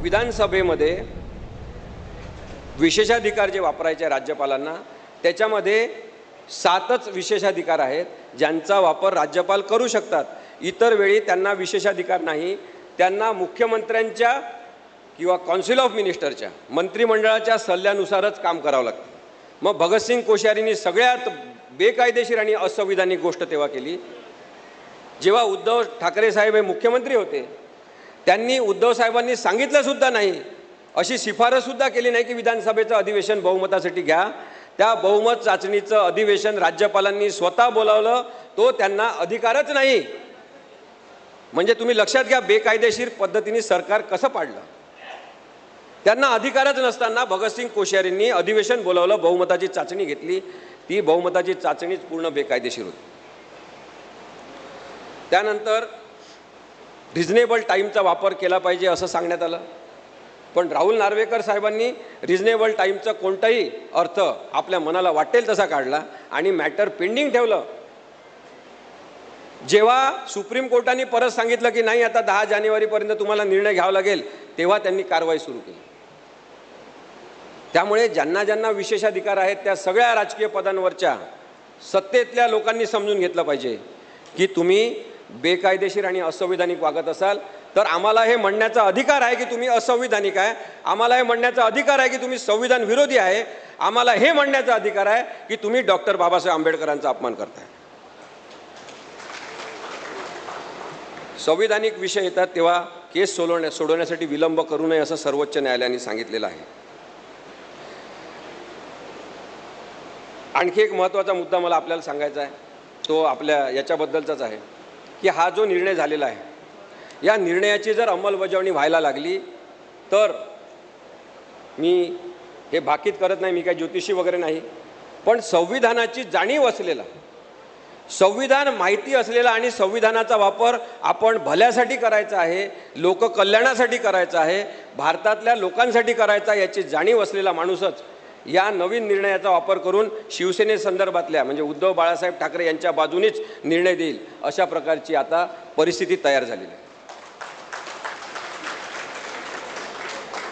विधानसभेमध्ये विशेषाधिकार जे वापरायचे राज्यपालांना त्याच्यामध्ये सातच विशेषाधिकार आहेत ज्यांचा वापर राज्यपाल करू शकतात. इतर वेळी त्यांना विशेषाधिकार नाही. त्यांना मुख्यमंत्र्यांच्या किंवा कॉन्सिल ऑफ मिनिस्टरच्या मंत्रिमंडळाच्या सल्ल्यानुसारच काम करावं लागतं. मग भगतसिंग कोश्यारींनी सगळ्यात बेकायदेशीर आणि असंविधानिक गोष्ट तेव्हा केली. जेव्हा उद्धव ठाकरे साहेब हे मुख्यमंत्री होते त्यांनी उद्धव साहेबांनी सांगितलं सुद्धा नाही. अशी शिफारससुद्धा केली नाही की विधानसभेचं अधिवेशन बहुमतासाठी घ्या. त्या बहुमत चाचणीचं अधिवेशन राज्यपालांनी स्वतः बोलावलं. तो त्यांना अधिकारच नाही. म्हणजे तुम्ही लक्षात घ्या बेकायदेशीर पद्धतीने सरकार कसं पाडलं. त्यांना अधिकारच नसताना भगतसिंग कोश्यारींनी अधिवेशन बोलावलं बहुमताची चाचणी घेतली. ती बहुमताची चाचणीच पूर्ण बेकायदेशीर होती. त्यानंतर रिजनेबल टाईमचा वापर केला पाहिजे असं सांगण्यात आलं. पण राहुल नार्वेकर साहेबांनी रिजनेबल टाईमचा कोणताही अर्थ आपल्या मनाला वाटेल तसा काढला आणि मॅटर पेंडिंग ठेवलं. जेव्हा सुप्रीम कोर्टाने परत सांगितलं की नाही आता दहा जानेवारीपर्यंत तुम्हाला निर्णय घ्यावा लागेल तेव्हा त्यांनी कारवाई सुरू केली. त्यामुळे ज्यांना ज्यांना विशेषाधिकार आहेत त्या सगळ्या राजकीय पदांवरच्या सत्तेतल्या लोकांनी समजून घेतलं पाहिजे की तुम्ही बेकायदेशीर आणि असंविधानिक वागत असाल तर आम्हाला हे म्हणण्याचा अधिकार आहे की तुम्ही असंविधानिक आहे. आम्हाला हे म्हणण्याचा अधिकार आहे की तुम्ही संविधान विरोधी आहे. आम्हाला हे म्हणण्याचा अधिकार आहे की तुम्ही डॉक्टर बाबासाहेब आंबेडकरांचा अपमान करताय. संविधानिक विषय येतात तेव्हा केस सोडवण्या सोडवण्यासाठी विलंब करू नये असं सर्वोच्च न्यायालयाने सांगितलेलं आहे. आणखी एक महत्त्वाचा मुद्दा मला आपल्याला सांगायचा आहे. तो आपल्या याच्याबद्दलचाच आहे. की हा जो निर्णय झालेला आहे या निर्णयाची जर अंमलबजावणी व्हायला लागली तर मी हे भाकीत करत नाही मी काय ज्योतिषी वगैरे नाही पण संविधानाची जाणीव असलेला संविधान माहिती असलेला आणि संविधानाचा वापर आपण भल्यासाठी करायचा आहे लोककल्याणासाठी करायचा आहे भारतातल्या लोकांसाठी करायचा याची जाणीव असलेला माणूसच या नवीन निर्णयाचा वापर करून शिवसेनेसंदर्भातल्या म्हणजे उद्धव बाळासाहेब ठाकरे यांच्या बाजूनेच निर्णय देईल अशा प्रकारची आता परिस्थिती तयार झालेली आहे.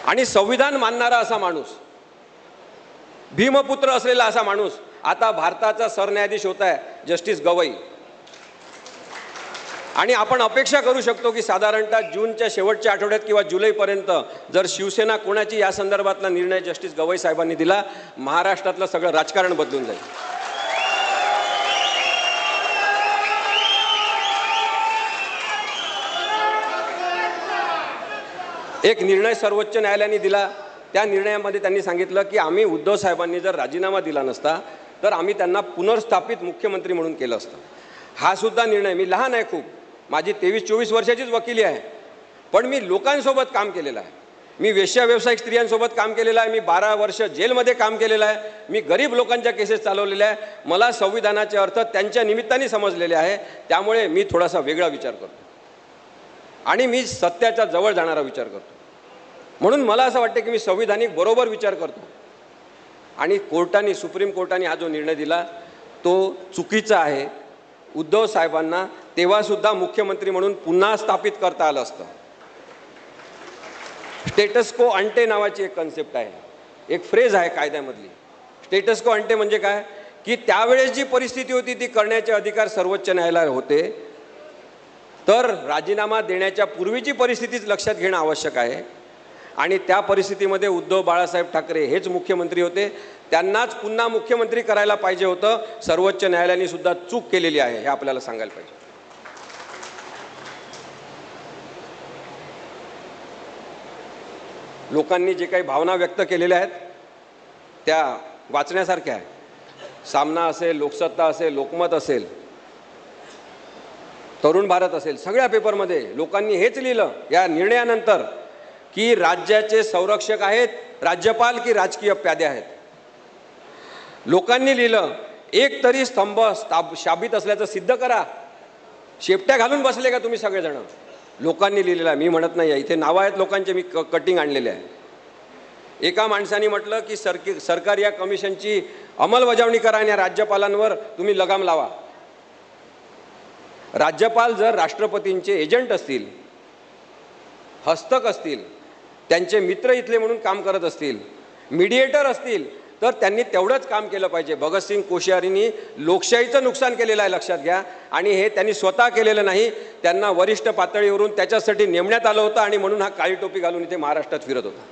आणि संविधान मानणारा असा माणूस भीमपुत्र असलेला असा माणूस आता भारताचा सरन्यायाधीश होत आहे जस्टिस गवई. आणि आपण अपेक्षा करू शकतो की साधारणतः जूनच्या शेवटच्या आठवड्यात किंवा जुलैपर्यंत जर शिवसेना कोणाची या संदर्भातला निर्णय जस्टिस गवई साहेबांनी दिला महाराष्ट्रातलं सगळं राजकारण बदलून जाईल. एक निर्णय सर्वोच्च न्यायालयाने दिला. त्या निर्णयामध्ये त्यांनी सांगितलं की आम्ही उद्धव साहेबांनी जर राजीनामा दिला नसता तर आम्ही त्यांना पुनर्स्थापित मुख्यमंत्री म्हणून केलं असतं. हा सुद्धा निर्णय मी लहान आहे खूप. माझी तेवीस चोवीस वर्षाचीच वकिली आहे. पण मी लोकांसोबत काम केलेलं आहे. मी वेश्या व्यावसायिक स्त्रियांसोबत काम केलेलं आहे. मी बारा वर्ष जेलमध्ये काम केलेलं आहे. मी गरीब लोकांच्या केसेस चालवलेल्या आहे. मला संविधानाचे अर्थ त्यांच्या निमित्ताने समजलेले आहे. त्यामुळे मी थोडासा वेगळा विचार करतो. आणि मी सत्याच्या जवळ जाणारा विचार करतो. म्हणून मला असं वाटतं की मी संविधानिक बरोबर विचार करतो. आणि कोर्टाने सुप्रीम कोर्टाने हा जो निर्णय दिला तो चुकीचा आहे. उद्धव साहेबांना तेव्हासुद्धा मुख्यमंत्री म्हणून पुन्हा स्थापित करता आलं असतं. स्टेटस्को अंटे नावाची एक कन्सेप्ट आहे. एक फ्रेज आहे कायद्यामधली. स्टेटस्को अंटे म्हणजे काय? की त्यावेळेस जी परिस्थिती होती ती करण्याचे अधिकार सर्वोच्च न्यायालयात होते. तर राजीनामा देण्याच्या पूर्वीची परिस्थितीच लक्षात घेणं आवश्यक आहे. आणि त्या परिस्थितीमध्ये उद्धव बाळासाहेब ठाकरे हेच मुख्यमंत्री होते. त्यांनाच पुन्हा मुख्यमंत्री करायला पाहिजे होतं. सर्वोच्च न्यायालयाने सुद्धा चूक केलेली आहे हे आपल्याला सांगायला पाहिजे. लोकांनी जे काही भावना व्यक्त केलेल्या आहेत त्या वाचण्यासारख्या आहे सामना असेल लोकसत्ता असेल लोकमत असेल तरुण भारत असेल सगळ्या पेपरमध्ये लोकांनी हेच लिहिलं या निर्णयानंतर की राज्याचे संरक्षक आहेत राज्यपाल की राजकीय प्यादे आहेत. लोकांनी लिहिलं एक तरी स्तंभ स्थाब शाबित असल्याचं सिद्ध करा. शेपट्या घालून बसले का तुम्ही सगळेजण? लोकांनी लिहिलेला आहे. मी म्हणत नाही आहे. इथे नावं आहेत लोकांचे मी क कटिंग आणलेले आहे. एका माणसाने म्हटलं की सरकी सरकार या कमिशनची अंमलबजावणी करा आणि या राज्यपालांवर तुम्ही लगाम लावा. राज्यपाल जर राष्ट्रपतींचे एजंट असतील हस्तक असतील त्यांचे मित्र इथले म्हणून काम करत असतील मीडिएटर असतील तर त्यांनी तेवढंच काम केलं पाहिजे. भगतसिंग कोश्यारींनी लोकशाहीचं नुकसान केलेलं आहे लक्षात घ्या. आणि हे त्यांनी स्वतः केलेलं नाही. त्यांना वरिष्ठ पातळीवरून त्याच्यासाठी नेमण्यात आलं होतं आणि म्हणून हा काळी टोपी घालून इथे महाराष्ट्रात फिरत होता.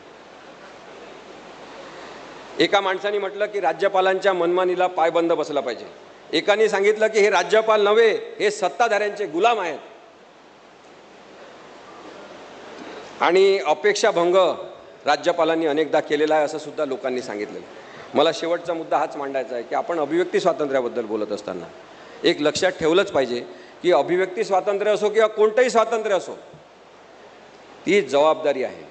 एका माणसाने म्हटलं की राज्यपालांच्या मनमानीला पायबंद बसला पाहिजे. एकाने सांगितलं की हे राज्यपाल नव्हे हे सत्ताधाऱ्यांचे गुलाम आहेत. आणि अपेक्षाभंग राज्यपालांनी अनेकदा केलेला आहे असं सुद्धा लोकांनी सांगितलेलं आहे. मला शेवटचा मुद्दा हाच मांडायचा आहे की आपण अभिव्यक्ती स्वातंत्र्याबद्दल बोलत असताना एक लक्षात ठेवलंच पाहिजे की अभिव्यक्ती स्वातंत्र्य असो किंवा कोणतंही स्वातंत्र्य असो ती जबाबदारी आहे.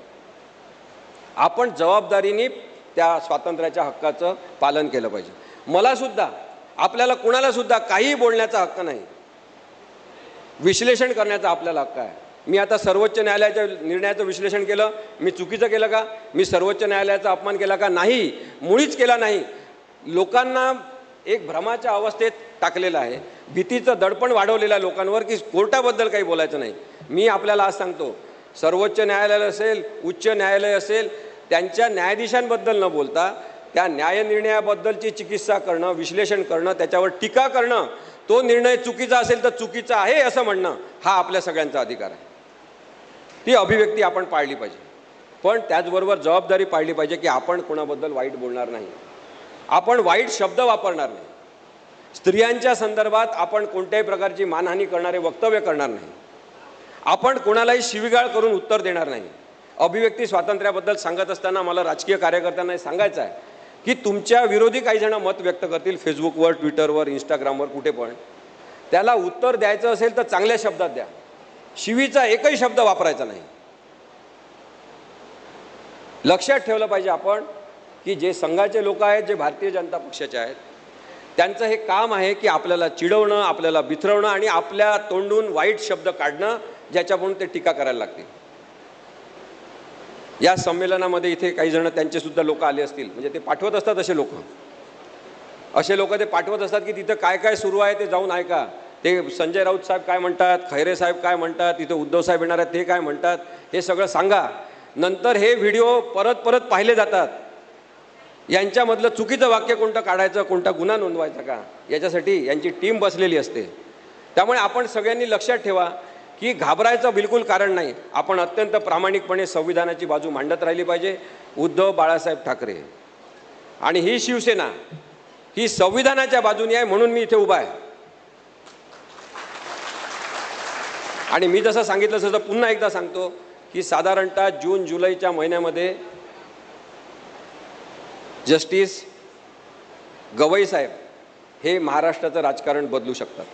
आपण जबाबदारीने त्या स्वातंत्र्याच्या हक्काचं पालन केलं पाहिजे. मला सुद्धा आपल्याला कुणालासुद्धा काहीही बोलण्याचा हक्क नाही. विश्लेषण करण्याचा आपल्याला हक्क आहे. मी आता सर्वोच्च न्यायालयाच्या निर्णयाचं विश्लेषण केलं. मी चुकीचं केलं का? मी सर्वोच्च न्यायालयाचा अपमान केला का? नाही. मुळीच केला नाही. लोकांना एक भ्रमाच्या अवस्थेत टाकलेलं आहे. भीतीचं दडपण वाढवलेलं आहे लोकांवर की कोर्टाबद्दल काही बोलायचं नाही. मी आपल्याला आज सांगतो सर्वोच्च न्यायालय असेल उच्च न्यायालय असेल त्यांच्या न्यायाधीशांबद्दल न बोलता त्या न्यायनिर्णयाबद्दलची चिकित्सा करणं विश्लेषण करणं त्याच्यावर टीका करणं तो निर्णय चुकीचा असेल तर चुकीचा आहे असं म्हणणं हा आपल्या सगळ्यांचा अधिकार आहे. ती अभिव्यक्ती आपण पाळली पाहिजे. पण त्याचबरोबर जबाबदारी पाळली पाहिजे की आपण कोणाबद्दल वाईट बोलणार नाही. आपण वाईट शब्द वापरणार नाही. स्त्रियांच्या संदर्भात आपण कोणत्याही प्रकारची मानहानी करणारे वक्तव्य करणार नाही. आपण कोणालाही शिवीगाळ करून उत्तर देणार नाही. अभिव्यक्ती स्वातंत्र्याबद्दल सांगत असताना मला राजकीय कार्यकर्त्यांना सांगायचं आहे की तुमच्या विरोधी काही जण मत व्यक्त करतील फेसबुकवर ट्विटरवर इंस्टाग्रामवर कुठे पण. त्याला उत्तर द्यायचं असेल तर चांगल्या शब्दात द्या. शिवीचा एकही शब्द वापरायचा नाही. लक्षात ठेवलं पाहिजे आपण की जे संघाचे लोक आहेत जे भारतीय जनता पक्षाचे आहेत त्यांचं हे काम आहे की आपल्याला चिडवणं आपल्याला बिथरवणं आणि आपल्या तोंडून वाईट शब्द काढणं ज्याच्याकडून ते टीका करायला लागतील. या संमेलनामध्ये इथे काही जण त्यांचे सुद्धा लोक आले असतील. म्हणजे ते पाठवत असतात असे लोक. असे लोक ते पाठवत असतात की तिथं काय काय सुरू आहे ते जाऊन ऐका. ते संजय राऊत साहेब काय म्हणतात खैरे साहेब काय म्हणतात तिथं उद्धव साहेब येणार आहेत ते काय म्हणतात हे सगळं सांगा. नंतर हे व्हिडिओ परत परत पाहिले जातात. यांच्यामधलं चुकीचं वाक्य कोणतं काढायचं कोणता गुन्हा नोंदवायचा का? याच्यासाठी यांची टीम बसलेली असते. त्यामुळे आपण सगळ्यांनी लक्षात ठेवा की घाबरायचं बिलकुल कारण नाही. आपण अत्यंत प्रामाणिकपणे संविधानाची बाजू मांडत राहिली पाहिजे. उद्धव बाळासाहेब ठाकरे. आणि ही शिवसेना ही संविधानाच्या बाजूने आहे म्हणून मी इथे उभा आहे. आणि मी जसं सांगितलं तसं पुन्हा एकदा सांगतो की साधारणतः जून जुलैच्या महिन्यामध्ये जस्टिस गवई साहेब हे महाराष्ट्राचं राजकारण बदलू शकतात.